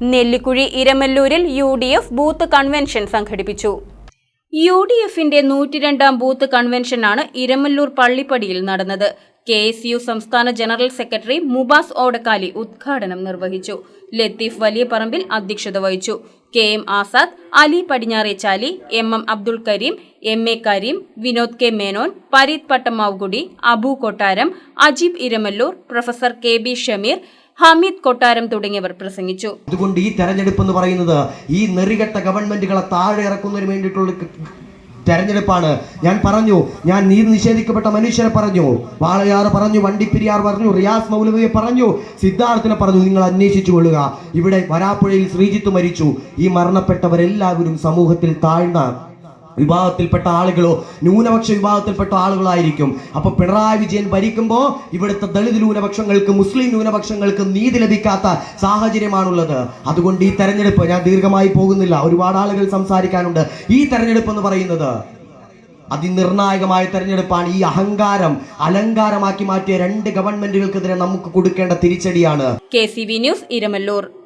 Nellikuzhi ഇരമല്ലൂരിൽ U D F booth convention സംഘടിപ്പിച്ചു. U D എഫിന്റെ നൂറ്റിരണ്ടാം ബൂത്ത് കൺവെൻഷനാണ് ഇരമല്ലൂർ പള്ളിപ്പടിയിൽ നടന്നത്. കെ എസ് യു സംസ്ഥാന ജനറൽ സെക്രട്ടറി മുബാസ് ഓടക്കാലി ഉദ്ഘാടനം നിർവഹിച്ചു. ലത്തീഫ് വലിയ പറമ്പിൽ അധ്യക്ഷത വഹിച്ചു. K M Azad Ali Padinjarechali M M Abdul Kareem M A Kareem Vinod K Menon Pareeth Pattamavukudi Abu Kottaram Ajeeb Iramalloor professor K B Shameer Hameed Kottaram തുടങ്ങിയവർ പ്രസംഗിച്ചു. അതുകൊണ്ട് ഈ തെരഞ്ഞെടുപ്പ് എന്ന് പറയുന്നത് ഈ നെറികെട്ട ഗവൺമെന്റുകളെ താഴെ ഇറക്കുന്നതിന് വേണ്ടിയിട്ടുള്ള തെരഞ്ഞെടുപ്പാണ്. ഞാൻ പറഞ്ഞു ഞാൻ നീതി നിഷേധിക്കപ്പെട്ട മനുഷ്യരെ പറഞ്ഞു വാളയാർ പറഞ്ഞു വണ്ടിപ്പെരിയാർ പറഞ്ഞു റിയാസ് മൗലവിയെ പറഞ്ഞു സിദ്ധാർത്ഥിനെ പറഞ്ഞു നിങ്ങൾ അന്വേഷിച്ചു കൊള്ളുക. ഇവിടെ വരാപ്പുഴയിൽ ശ്രീജിത്ത് മരിച്ചു. ഈ മരണപ്പെട്ടവരെല്ലാവരും സമൂഹത്തിൽ താഴ്ന്ന വിഭാഗത്തിൽപ്പെട്ട ആളുകളോ ന്യൂനപക്ഷ വിഭാഗത്തിൽപ്പെട്ട ആളുകളായിരിക്കും. അപ്പൊ പിണറായി വിജയൻ ഭരിക്കുമ്പോൾ ഇവിടുത്തെ ദളിത് ന്യൂനപക്ഷങ്ങൾക്ക് മുസ്ലിം ന്യൂനപക്ഷങ്ങൾക്ക് നീതി ലഭിക്കാത്ത സാഹചര്യമാണുള്ളത്. അതുകൊണ്ട് ഈ തെരഞ്ഞെടുപ്പ് ഞാൻ ദീർഘമായി പോകുന്നില്ല. ഒരുപാട് ആളുകൾ സംസാരിക്കാനുണ്ട്. ഈ തെരഞ്ഞെടുപ്പ് എന്ന് പറയുന്നത് അതിനിർണായകമായ തെരഞ്ഞെടുപ്പാണ്. ഈ അഹങ്കാരം അലങ്കാരമാക്കി മാറ്റിയ രണ്ട് ഗവൺമെന്റുകൾക്കെതിരെ നമുക്ക് കൊടുക്കേണ്ട തിരിച്ചടിയാണ്. K C V news Iramalloor.